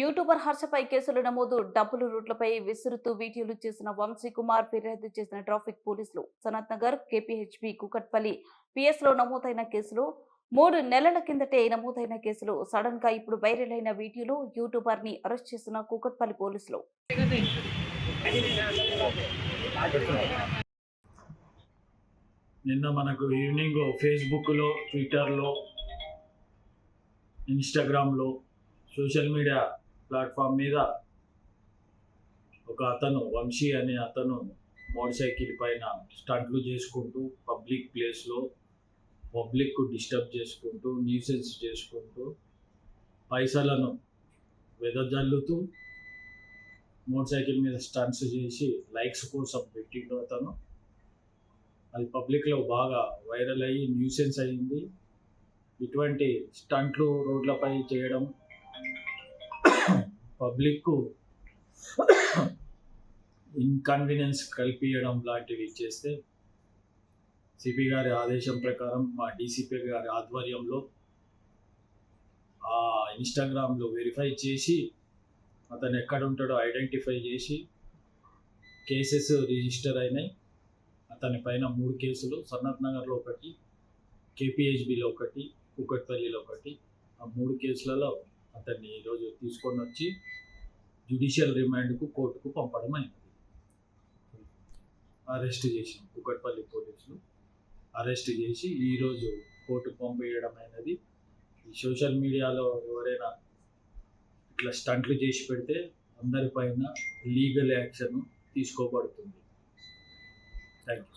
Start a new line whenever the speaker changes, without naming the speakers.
YouTuber హర్షపై కేసులు నమోదు. డబ్బులు రూట్లపై విసురుతూ వీడియోలు చేసిన వంశీ కుమార్ ఫిర్యాదు చేసిన ట్రాఫిక్ పోలీసులు. సనత్ నగర్ కేపీహెచ్బి కుకట్పల్లి పిఎస్లో నమోదైన కేసులు. మూడు నెలల కిందటే నమోదైన కేసులు. సడన్గా ఇప్పుడు వైరల్ అయిన వీడియోలో యూట్యూబర్ని అరెస్ట్ చేసిన కుకట్పల్లి పోలీసులు.
నిన్న మనకు ఈవినింగ్ ఫేస్బుక్లో ట్విట్టర్లో ఇన్స్టాగ్రామ్లో సోషల్ మీడియా ప్లాట్ఫామ్ మీద ఒక అతను వంశీ అనే అతను మోటార్ సైకిల్ పైన స్టంట్లు చేసుకుంటూ పబ్లిక్ ప్లేస్లో పబ్లిక్ డిస్టర్బ్ చేసుకుంటూ న్యూసెన్స్ చేసుకుంటూ పైసలను వెదజల్లుతూ మోటార్ సైకిల్ మీద స్టంట్స్ చేసి లైక్స్ కోసం పెట్టిండు అతను. అది పబ్లిక్లో బాగా వైరల్ అయ్యి న్యూసెన్స్ అయ్యింది ఇటువంటి స్టంట్లు రోడ్లపై చేయడం పబ్లిక్కు ఇన్కన్వీనియన్స్ కల్పించడం లాంటివి చేస్తే సిపి గారి ఆదేశం ప్రకారం మా డీసీపీ గారి ఆధ్వర్యంలో ఆ ఇన్స్టాగ్రామ్లో వెరిఫై చేసి అతను ఎక్కడ ఉంటాడో ఐడెంటిఫై చేసి కేసెస్ రిజిస్టర్ అయినాయి. అతని పైన మూడు కేసులు సన్నత్ నగర్లో ఒకటి కేపీహెచ్బిలో ఒకటి కుకట్పల్లిలో ఒకటి. ఆ మూడు కేసులలో అతన్ని ఈరోజు తీసుకొని వచ్చి జ్యుడిషియల్ రిమాండ్కు కోర్టుకు పంపడం అయింది. అరెస్ట్ చేసిన కుకట్పల్లి పోలీసులు అరెస్ట్ చేసి ఈరోజు కోర్టుకు పంపేయడం అయినది. ఈ సోషల్ మీడియాలో ఎవరైనా ఇట్లా స్టంట్లు చేసి పెడితే అందరిపైన లీగల్ యాక్షన్ తీసుకోబడుతుంది. Thank you